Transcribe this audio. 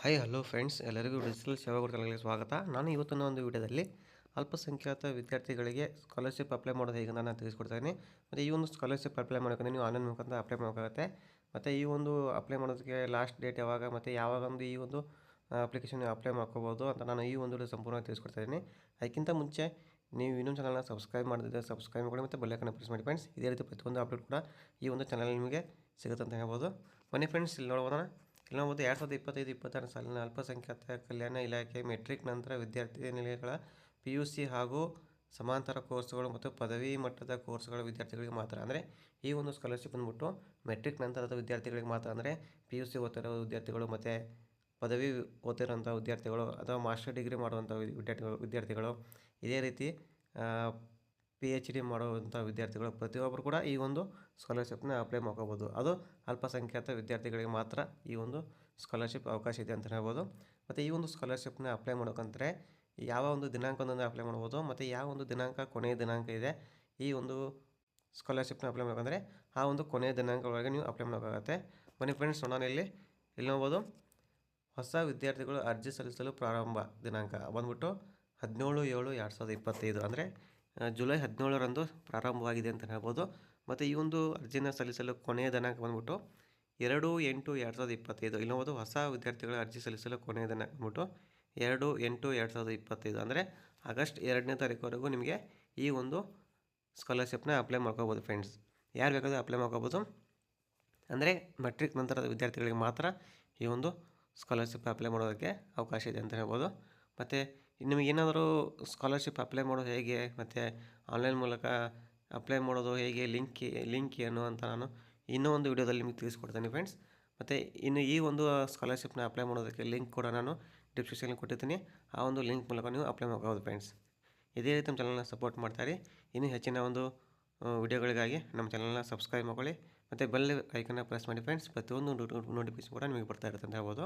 Hi hello friends ಎಲ್ಲರಿಗೂ digital ಸೇವಾ ಗುರುಗಳಿಗೆ ಸ್ವಾಗತ. ನಾನು ಇವತ್ತಿನ ಒಂದು ವಿಡಿಯೋದಲ್ಲಿ ಅಲ್ಪಸಂಖ್ಯಾತ ವಿದ್ಯಾರ್ಥಿಗಳಿಗೆ ಸ್ಕಾಲರ್ಶಿಪ್ ಅಪ್ಲೈ ಮಾಡೋದು ಹೇಗೆ ನಾನು ತಿಳಿಸ್ಕೊಡ್ತೀನಿ. ಮತ್ತು ಈ ಒಂದು ಸ್ಕಾಲರ್ಶಿಪ್ ಅಪ್ಲೈ ಮಾಡೋಕ್ಕೆ ನೀವು ಆನ್ಲೈನ್ ಮುಖಾಂತರ ಅಪ್ಲೈ ಮಾಡೋಕ್ಕಾಗುತ್ತೆ ಮತ್ತು ಈ ಒಂದು ಅಪ್ಲೈ ಮಾಡೋದಕ್ಕೆ ಲಾಸ್ಟ್ ಡೇಟ್ ಯಾವಾಗ, ಮತ್ತು ಯಾವಾಗ ಒಂದು ಈ ಒಂದು ಅಪ್ಲಿಕೇಶನ್ ಅಪ್ಲೈ ಮಾಡ್ಕೋಬೋದು ಅಂತ ನಾನು ಈ ಒಂದು ವಿಡಿಯೋ ಸಂಪೂರ್ಣ ತಿಳಿಸ್ಕೊಡ್ತಾಯಿದ್ದೀನಿ ಅದಕ್ಕಿಂತ ಮುಂಚೆ ನೀವು ಇನ್ನೊಂದು ಚಾನಲ್ನ ಸಬ್ಸ್ಕ್ರೈಬ್ ಮಾಡಿದ್ರೆ ಸಬ್ಸ್ಕ್ರೈಬ್ ಮಾಡಿ ಮತ್ತು ಬೆಲ್ಲೈಕನ್ನ ಪ್ರೆಸ್ ಮಾಡಿ ಫ್ರೆಂಡ್ಸ್ ಇದೇ ರೀತಿ ಪ್ರತಿಯೊಂದು ಅಪ್ಡೇಟ್ ಕೂಡ ಈ ಒಂದು ಚಾನಲ್ ನಿಮಗೆ ಸಿಗುತ್ತೆ ಅಂತ ಹೇಳ್ಬೋದು. ಬನ್ನಿ ಫ್ರೆಂಡ್ಸ್ ಇಲ್ಲಿ ನೋಡ್ಬೋದಾ? ನೋಡ್ಬೋದು ಎರಡು ಸಾವಿರದ ಇಪ್ಪತ್ತೈದು ಇಪ್ಪತ್ತಾರು ಸಾಲಿನ ಅಲ್ಪಸಂಖ್ಯಾತ ಕಲ್ಯಾಣ ಇಲಾಖೆ ಮೆಟ್ರಿಕ್ ನಂತರ ವಿದ್ಯಾರ್ಥಿ ನಿಲಯಗಳ ಪಿ ಯು ಸಿ ಹಾಗೂ ಸಮಾಂತರ ಕೋರ್ಸ್ಗಳು ಮತ್ತು ಪದವಿ ಮಟ್ಟದ ಕೋರ್ಸ್ಗಳ ವಿದ್ಯಾರ್ಥಿಗಳಿಗೆ ಮಾತ್ರ. ಅಂದರೆ ಈ ಒಂದು ಸ್ಕಾಲರ್ಶಿಪ್ ಬಂದ್ಬಿಟ್ಟು ಮೆಟ್ರಿಕ್ ನಂತರದ ವಿದ್ಯಾರ್ಥಿಗಳಿಗೆ ಮಾತ್ರ. ಅಂದರೆ ಪಿ ಯು ಸಿ ಓದ್ತಿರೋ ವಿದ್ಯಾರ್ಥಿಗಳು ಮತ್ತು ಪದವಿ ಓದ್ತಿರೋಂಥ ವಿದ್ಯಾರ್ಥಿಗಳು ಅಥವಾ ಮಾಸ್ಟರ್ ಡಿಗ್ರಿ ಮಾಡುವಂಥ ವಿದ್ಯಾರ್ಥಿಗಳು ವಿದ್ಯಾರ್ಥಿಗಳು ಇದೇ ರೀತಿ ಪಿ ಎಚ್ ಡಿ ಮಾಡುವಂಥ ವಿದ್ಯಾರ್ಥಿಗಳು ಪ್ರತಿಯೊಬ್ಬರು ಕೂಡ ಈ ಒಂದು ಸ್ಕಾಲರ್ಶಿಪ್ನ ಅಪ್ಲೈ ಮಾಡ್ಕೋಬೋದು. ಅದು ಅಲ್ಪಸಂಖ್ಯಾತ ವಿದ್ಯಾರ್ಥಿಗಳಿಗೆ ಮಾತ್ರ ಈ ಒಂದು ಸ್ಕಾಲರ್ಶಿಪ್ ಅವಕಾಶ ಇದೆ ಅಂತ ಹೇಳ್ಬೋದು. ಮತ್ತು ಈ ಒಂದು ಸ್ಕಾಲರ್ಶಿಪ್ನ ಅಪ್ಲೈ ಮಾಡೋಕಂತಾರೆ ಯಾವ ಒಂದು ದಿನಾಂಕದಿಂದ ಅಪ್ಲೈ ಮಾಡ್ಬೋದು, ಮತ್ತು ಯಾವ ಒಂದು ದಿನಾಂಕ, ಕೊನೆಯ ದಿನಾಂಕ ಇದೆ? ಈ ಒಂದು ಸ್ಕಾಲರ್ಶಿಪ್ನ ಅಪ್ಲೈ ಮಾಡಬೇಕಂದ್ರೆ ಆ ಒಂದು ಕೊನೆಯ ದಿನಾಂಕ ಒಳಗೆ ನೀವು ಅಪ್ಲೈ ಮಾಡೋಕ್ಕಾಗತ್ತೆ ಬನ್ನಿ ಫ್ರೆಂಡ್ಸ್ ನೋಡೋಣ ಇಲ್ಲಿ ಇಲ್ಲಿ ನೋಡ್ಬೋದು. ಹೊಸ ವಿದ್ಯಾರ್ಥಿಗಳು ಅರ್ಜಿ ಸಲ್ಲಿಸಲು ಪ್ರಾರಂಭ ದಿನಾಂಕ ಬಂದ್ಬಿಟ್ಟು ಹದಿನೇಳು ಏಳು ಎರಡು ಸಾವಿರದ ಇಪ್ಪತ್ತೈದು. ಅಂದರೆ ಜುಲೈ ಹದಿನೇಳರಂದು ಪ್ರಾರಂಭವಾಗಿದೆ ಅಂತ ಹೇಳ್ಬೋದು. ಮತ್ತು ಈ ಒಂದು ಅರ್ಜಿನ ಸಲ್ಲಿಸಲು ಕೊನೆಯ ದಿನಾಂಕ ಬಂದ್ಬಿಟ್ಟು ಎರಡು ಎಂಟು ಎರಡು ಸಾವಿರದ ಇಪ್ಪತ್ತೈದು. ಇಲ್ಲೊಂದು ಹೊಸ ವಿದ್ಯಾರ್ಥಿಗಳ ಅರ್ಜಿ ಸಲ್ಲಿಸಲು ಕೊನೆಯ ದಿನಾಂಕ ಬಂದ್ಬಿಟ್ಟು ಎರಡು ಎಂಟು ಎರಡು ಸಾವಿರದ ಇಪ್ಪತ್ತೈದು. ಅಂದರೆ ಆಗಸ್ಟ್ ಎರಡನೇ ತಾರೀಕುವರೆಗೂ ನಿಮಗೆ ಈ ಒಂದು ಸ್ಕಾಲರ್ಶಿಪ್ನ ಅಪ್ಲೈ ಮಾಡ್ಕೋಬೋದು ಫ್ರೆಂಡ್ಸ್ ಯಾರು ಬೇಕಾದರೂ ಅಪ್ಲೈ ಮಾಡ್ಕೋಬೋದು. ಅಂದರೆ ಮೆಟ್ರಿಕ್ ನಂತರದ ವಿದ್ಯಾರ್ಥಿಗಳಿಗೆ ಮಾತ್ರ ಈ ಒಂದು ಸ್ಕಾಲರ್ಶಿಪ್ ಅಪ್ಲೈ ಮಾಡೋದಕ್ಕೆ ಅವಕಾಶ ಇದೆ ಅಂತ ಹೇಳ್ಬೋದು. ಮತ್ತು ನಿಮಗೇನಾದರೂ ಸ್ಕಾಲರ್ಶಿಪ್ ಅಪ್ಲೈ ಮಾಡೋದು ಹೇಗೆ? ಮತ್ತು ಆನ್ಲೈನ್ ಮೂಲಕ ಅಪ್ಲೈ ಮಾಡೋದು ಹೇಗೆ? ಲಿಂಕ್ ಲಿಂಕ್ ಏನು ಅಂತ ನಾನು ಇನ್ನೂ ಒಂದು ವಿಡಿಯೋದಲ್ಲಿ ನಿಮಗೆ ತಿಳಿಸ್ಕೊಡ್ತೀನಿ ಫ್ರೆಂಡ್ಸ್. ಮತ್ತು ಇನ್ನು ಈ ಒಂದು ಸ್ಕಾಲರ್ಶಿಪ್ನ ಅಪ್ಲೈ ಮಾಡೋದಕ್ಕೆ ಲಿಂಕ್ ಕೂಡ ನಾನು ಡಿಸ್ಕ್ರಿಪ್ಷನಲ್ಲಿ ಕೊಟ್ಟಿರ್ತೀನಿ. ಆ ಒಂದು ಲಿಂಕ್ ಮೂಲಕ ನೀವು ಅಪ್ಲೈ ಮಾಡ್ಕೋಬೋದು ಫ್ರೆಂಡ್ಸ್. ಇದೇ ರೀತಿ ನಮ್ಮ ಚಾನಲ್ನ ಸಪೋರ್ಟ್ ಮಾಡ್ತಾರೆ ಇನ್ನೂ ಹೆಚ್ಚಿನ ಒಂದು ವಿಡಿಯೋಗಳಿಗಾಗಿ ನಮ್ಮ ಚಾನಲ್ನ ಸಬ್ಸ್ಕ್ರೈಬ್ ಮಾಡ್ಕೊಳ್ಳಿ. ಮತ್ತು ಬೆಲ್ ಐಕನ್ನ ಪ್ರೆಸ್ ಮಾಡಿ ಫ್ರೆಂಡ್ಸ್. ಪ್ರತಿಯೊಂದು ನೋಟಿಫಿಕೇಶನ್ ಕೂಡ ನಿಮಗೆ ಬರ್ತಾ ಇರುತ್ತೆ ಅಂತ ಹೇಳ್ಬೋದು.